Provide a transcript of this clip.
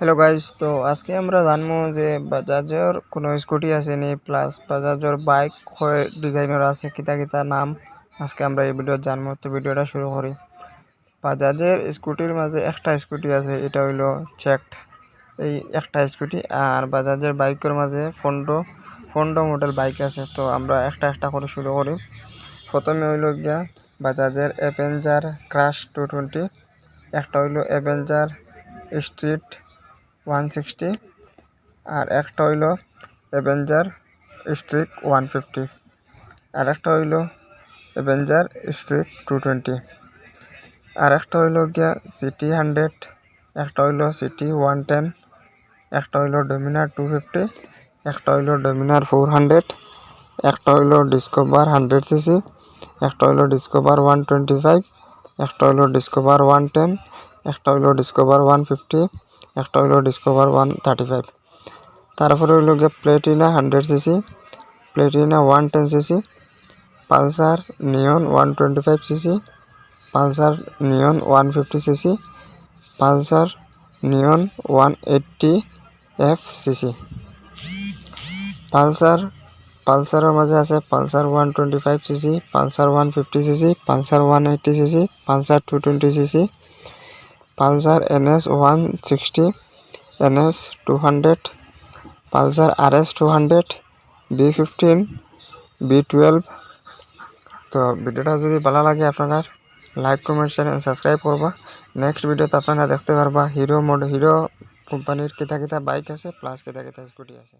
Hello guys তো আজকে আমরা জানব যে বাজাজের কোনো স্কুটি আছে নি প্লাস বাজাজের বাইক হয় ডিজাইনের আছে, কিতা কিতা নাম আজকে আমরা এই ভিডিও জানব। তো ভিডিওটা শুরু করি। বাজাজের স্কুটির মাঝে একটা স্কুটি আছে, এটা হইল চেকড এই একটা স্কুটি আর বাজাজের বাইকের মাঝে ফন্ডো ফন্ডো মডেল বাইক আছে। তো আমরা একটা একটা করে শুরু করি। প্রথমে হইল গিয়া বাজাজের অ্যাভেঞ্জার ক্রাশ টু টোয়েন্টি একটা হইল অ্যাভেঞ্জার স্ট্রিট ওয়ান সিক্সটি আর একটা হইল অ্যাভেঞ্জার স্ট্রিক ওয়ান ফিফটি আর একটা হইল অ্যাভেঞ্জার স্ট্রিক টু টোয়েন্টি আর একটা হইল গিয়া সিটি হান্ড্রেড, একটা হইল সিটি ওয়ান টেন, একটা হইল ডোমিনার টু ফিফটি, একটা হইল ডোমিনার ফোর হান্ড্রেড, একটা হইল ডিসকভার হান্ড্রেড সিসি, একটা হইল ডিসকভার ওয়ান টোয়েন্টি ফাইভ, একটা হইল ডিসকভার ওয়ান টেন একটা হইল ডিসকভার ওয়ান ফিফটি একটা হইল ডিসকভার ওয়ান থার্টি ফাইভ তারপরে হইল গিয়ে Platina hundred CC Platina one ten CC Pulsar Neon one twenty five CC Pulsar Neon one fifty CC Pulsar Neon one eighty F CC Pulsar পালসারের মাঝে আছে Pulsar one twenty five CC Pulsar one fifty CC Pulsar one eighty CC Pulsar two twenty CC Pulsar NS one sixty, NS two hundred, Pulsar R S two hundred, B fifteen, B twelve. তো ভিডিওটা যদি ভালো লাগে আপনারা like, comment channel subscribe করবা। Next ভিডিওতে আপনারা দেখতে পারবা, হিরো মোড, হিরো কোম্পানির কিতা কিতা বাইক আছে প্লাস কিতা কিতা স্কুটি আছে।